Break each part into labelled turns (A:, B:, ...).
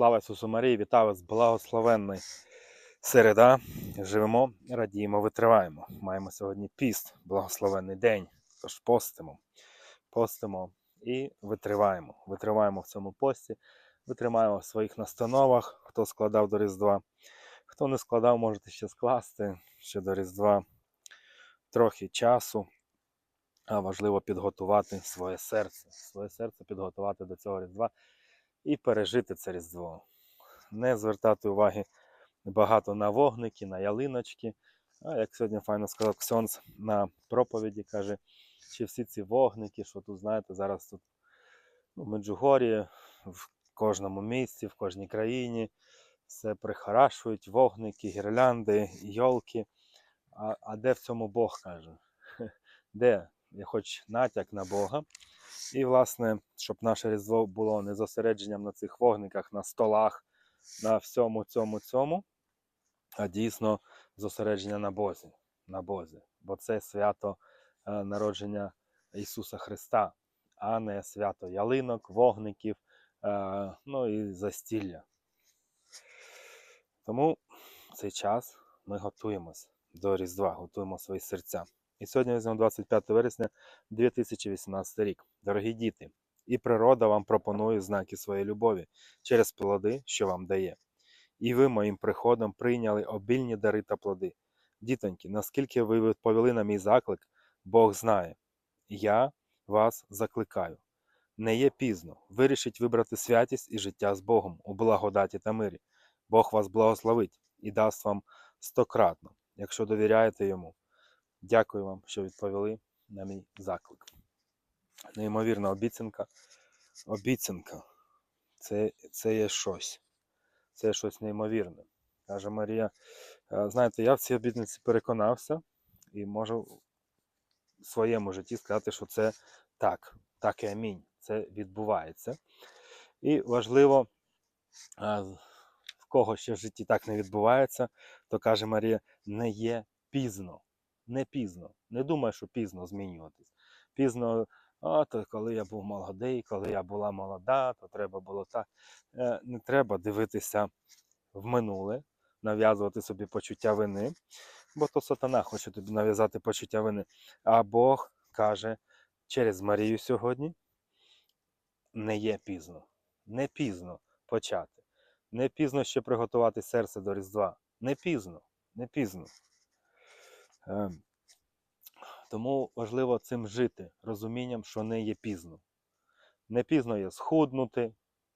A: Слава Ісусу Марії, вітаю вас, благословенний середа. Живемо, радіємо, витриваємо. Маємо сьогодні піст, благословенний день. Тож постимо, постимо і витриваємо. Витриваємо в цьому пості, витримаємо в своїх настановах, хто складав до Різдва. Хто не складав, можете ще скласти ще до Різдва трохи часу. А важливо підготувати своє серце, своє серце підготувати до цього Різдва і пережити це Різдво. Не звертати уваги багато на вогники, на ялиночки. А як сьогодні файно сказав Ксьонс на проповіді, каже, чи всі ці вогники, що тут, знаєте, зараз тут ну, в Меджугорі, в кожному місті, в кожній країні все прихорашують, вогники, гірлянди, йолки. А, а де в цьому Бог каже? Де? Є хоч натяк на Бога. І, власне, щоб наше Різдво було не зосередженням на цих вогниках, на столах, на всьому цьому цьому, а дійсно зосередження на Бозі. На Бозі. Бо це свято е, народження Ісуса Христа, а не свято ялинок, вогників, е, ну і застілля. Тому в цей час ми готуємось до Різдва, готуємо свої серця. І сьогодні візьмемо 25 вересня 2018 рік. Дорогі діти, і природа вам пропонує знаки своєї любові через плоди, що вам дає. І ви моїм приходом прийняли обільні дари та плоди. Дітоньки, наскільки ви відповіли на мій заклик, Бог знає. Я вас закликаю. Не є пізно. Вирішіть вибрати святість і життя з Богом у благодаті та мирі. Бог вас благословить і дасть вам стократно, якщо довіряєте йому. Дякую вам, що відповіли на мій заклик. Неймовірна обіцянка. Обіцянка. Це, це є щось. Це є щось неймовірне. Каже Марія. «Е, Знаєте, я в цій обітниці переконався і можу в своєму житті сказати, що це так, так і амінь. Це відбувається. І важливо, в кого ще в житті так не відбувається, то каже Марія, не є пізно не пізно. Не думай, що пізно змінюватись. Пізно, а то коли я був молодий, коли я була молода, то треба було так. Е, Не треба дивитися в минуле, нав'язувати собі почуття вини, бо то сатана хоче тобі нав'язати почуття вини. А Бог каже через Марію сьогодні: не є пізно. Не пізно почати. Не пізно ще приготувати серце до Різдва. Не пізно, не пізно. Ем, Тому важливо цим жити, розумінням, що не є пізно. Не пізно є схуднути,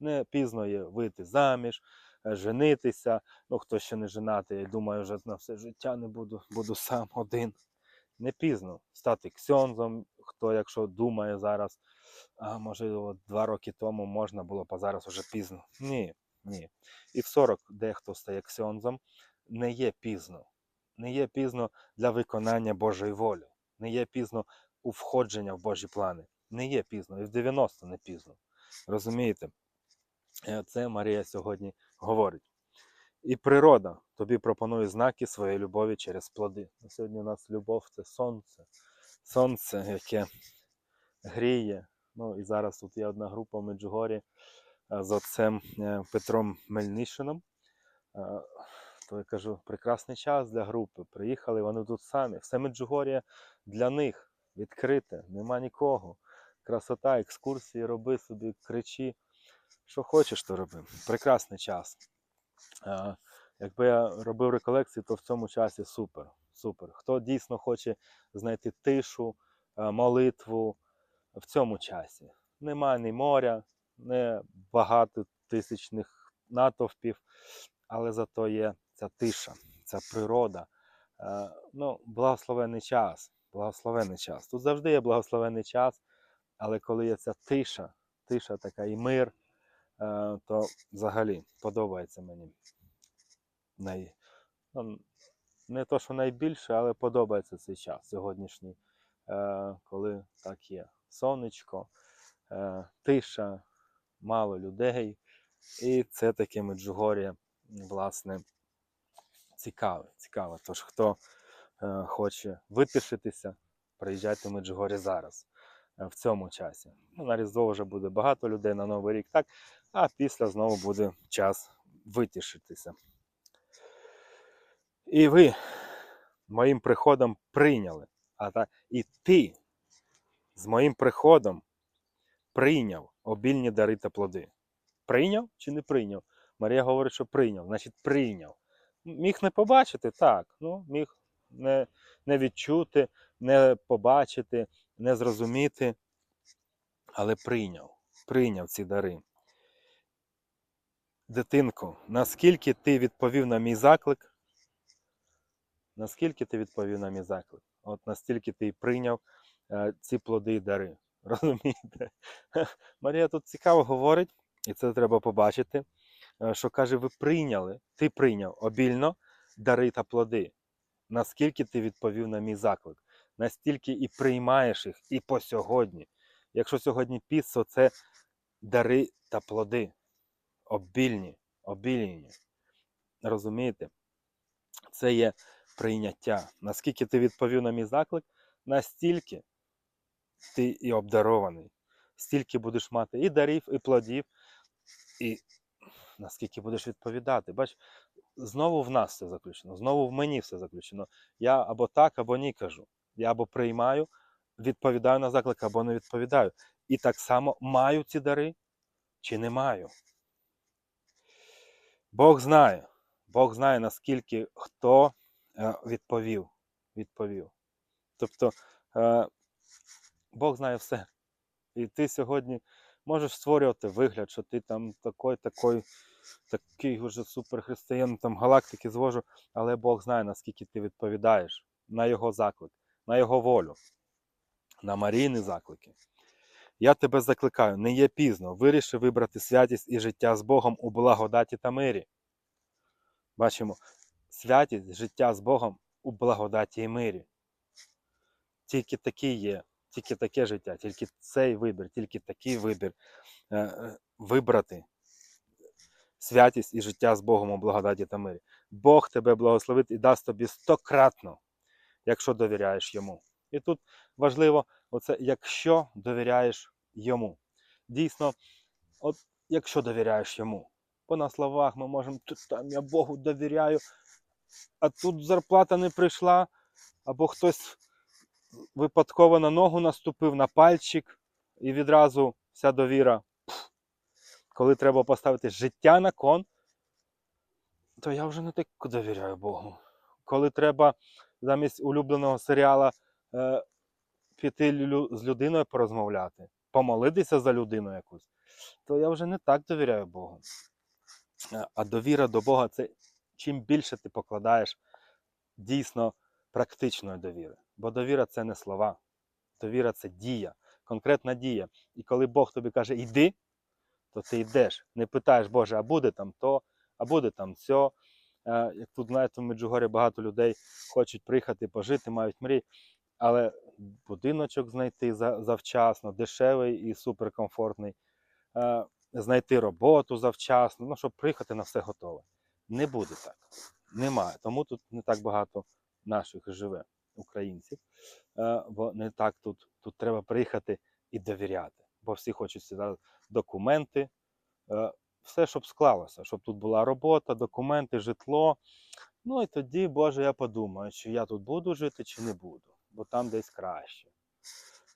A: не пізно є вийти заміж, е, женитися. Ну, хто ще не женатий, я думаю, вже на все життя не буду, буду сам один. Не пізно стати ксьонзом, хто, якщо думає зараз, а може два роки тому можна було, а зараз вже пізно. Ні, ні. І в 40 дехто стає ксьонзом, не є пізно не є пізно для виконання Божої волі, не є пізно у входження в Божі плани. Не є пізно, і в 90 не пізно. Розумієте? Е, Це Марія сьогодні говорить. І природа тобі пропонує знаки своєї любові через плоди. Сьогодні у нас любов це сонце. Сонце, яке гріє. Ну і зараз тут є одна група в Меджугорі е, з отцем е, Петром Мельнишином. Е, то я кажу, прекрасний час для групи. Приїхали, вони тут самі. Все Меджугор'я для них відкрите, нема нікого. Красота, екскурсії, роби собі, кричи. Що хочеш, то роби. Прекрасний час. Якби я робив реколекції, то в цьому часі супер. супер. Хто дійсно хоче знайти тишу, молитву в цьому часі. Нема ні моря, не багато тисячних натовпів, але зато є ця тиша, ця природа. Е, ну, благословений час. Благословений час. Тут завжди є благословений час, але коли є ця тиша, тиша така і мир, е, то взагалі подобається мені. Най... Ну, не то, що найбільше, але подобається цей час сьогоднішній, е, коли так є. Сонечко, тиша, мало людей. І це таке Меджугор'я, власне, цікаве. цікаве. Тож, хто е, хоче витишитися, приїжджайте в Меджугорі зараз, е, в цьому часі. Ну, на Різдво вже буде багато людей на Новий рік, так? а після знову буде час витішитися. І ви моїм приходом прийняли. А та, і ти з моїм приходом прийняв обільні дари та плоди. Прийняв чи не прийняв? Марія говорить, що прийняв, значить прийняв. Міг не побачити, так. Ну, міг не, не відчути, не побачити, не зрозуміти, але прийняв, прийняв ці дари. Дитинку, наскільки ти відповів на мій заклик? Наскільки ти відповів на мій заклик? От настільки ти і прийняв е, ці плоди і дари. Розумієте? Марія тут цікаво говорить, і це треба побачити, що каже: ви прийняли, ти прийняв обільно дари та плоди. Наскільки ти відповів на мій заклик, настільки і приймаєш їх і по сьогодні. Якщо сьогодні піс, це дари та плоди. Обільні, обільні. Розумієте? Це є прийняття. Наскільки ти відповів на мій заклик, настільки ти і обдарований. Стільки будеш мати і дарів, і плодів, і наскільки будеш відповідати. Бач, знову в нас все заключено, знову в мені все заключено. Я або так, або ні кажу. Я або приймаю, відповідаю на заклик, або не відповідаю. І так само маю ці дари чи не маю. Бог знає. Бог знає, наскільки хто е, відповів. відповів. Тобто е, Бог знає все. І ти сьогодні можеш створювати вигляд, що ти там такий, такий, такий уже суперхристиян, там галактики звожу, але Бог знає, наскільки ти відповідаєш на його заклик, на його волю, на Марійні заклики. Я тебе закликаю, не є пізно, виріши вибрати святість і життя з Богом у благодаті та мирі. Бачимо, святість, життя з Богом у благодаті і мирі. Тільки такий є, тільки таке життя, тільки цей вибір, тільки такий вибір е, е, вибрати святість і життя з Богом у благодаті та мирі. Бог тебе благословить і дасть тобі стократно, якщо довіряєш йому. І тут важливо, оце, якщо довіряєш йому. Дійсно, от якщо довіряєш йому. Бо на словах ми можемо, тут там я Богу довіряю, а тут зарплата не прийшла, або хтось випадково на ногу наступив, на пальчик, і відразу вся довіра. Коли треба поставити життя на кон, то я вже не так довіряю Богу. Коли треба замість улюбленого серіала е, піти лю- з людиною порозмовляти, помолитися за людину якусь, то я вже не так довіряю Богу. Е, А довіра до Бога це чим більше ти покладаєш дійсно практичної довіри. Бо довіра це не слова, довіра це дія, конкретна дія. І коли Бог тобі каже йди, то ти йдеш. Не питаєш, Боже, а буде там то, а буде там сьо. Е, Як тут, знаєте, в Меджугорі багато людей хочуть приїхати, пожити, мають мрії, але будиночок знайти завчасно, дешевий і суперкомфортний, е, знайти роботу завчасно, ну, щоб приїхати на все готове. Не буде так. Немає. Тому тут не так багато наших живе українців. Е, Бо не так тут, тут треба приїхати і довіряти. Бо всі хочуть сюди документи, е, все, щоб склалося, щоб тут була робота, документи, житло. Ну і тоді, Боже, я подумаю, чи я тут буду жити, чи не буду, бо там десь краще.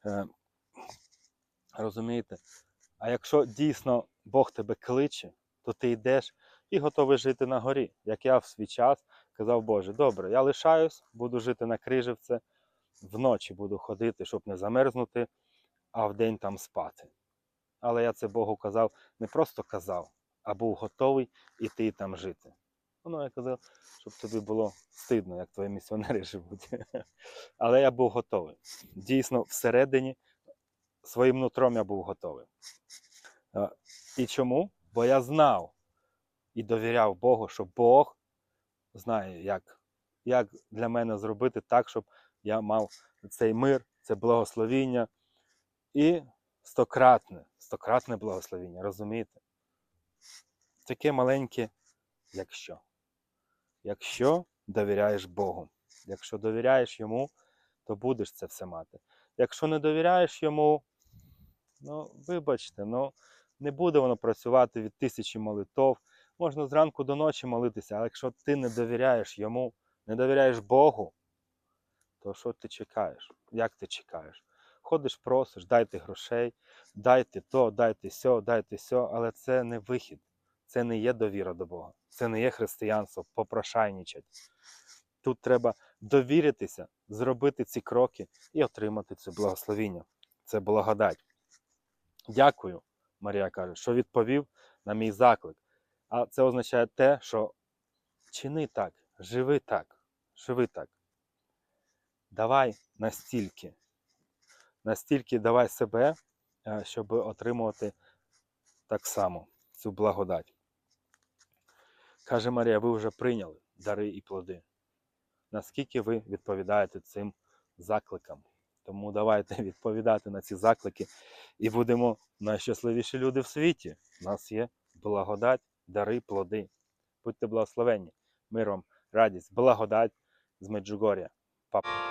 A: Е, Розумієте? А якщо дійсно Бог тебе кличе, то ти йдеш і готовий жити на горі. Як я в свій час казав, Боже, добре, я лишаюсь, буду жити на Крижівце, вночі буду ходити, щоб не замерзнути, а вдень там спати. Але я це Богу казав, не просто казав, а був готовий іти там жити. Ну, я казав, щоб тобі було стидно, як твої місіонери живуть. Але я був готовий. Дійсно, всередині своїм нутром я був готовий. І чому? Бо я знав і довіряв Богу, що Бог знає, як, як для мене зробити так, щоб я мав цей мир, це благословіння і стократне, стократне благословіння, розумієте? Таке маленьке, якщо. Якщо довіряєш Богу. Якщо довіряєш йому, то будеш це все мати. Якщо не довіряєш йому, ну, вибачте, ну, Не буде воно працювати від тисячі молитов. Можна зранку до ночі молитися, але якщо ти не довіряєш йому, не довіряєш Богу, то що ти чекаєш? Як ти чекаєш? Ходиш, просиш, дайте грошей, дайте то, дайте сьо, дайте сьо, але це не вихід. Це не є довіра до Бога. Це не є християнство, попрошайничать. Тут треба довіритися, зробити ці кроки і отримати це благословіння. Це благодать. Дякую, Марія каже, що відповів на мій заклик. А це означає те, що чини так, живи так, живи так. Давай настільки, настільки давай себе, е, щоб отримувати так само цю благодать. Каже Марія, ви вже прийняли дари і плоди. Наскільки ви відповідаєте цим закликам? Тому давайте відповідати на ці заклики і будемо найщасливіші люди в світі. У нас є благодать, дари, плоди. Будьте благословенні. миром, радість, благодать з Меджугор'я. Папа.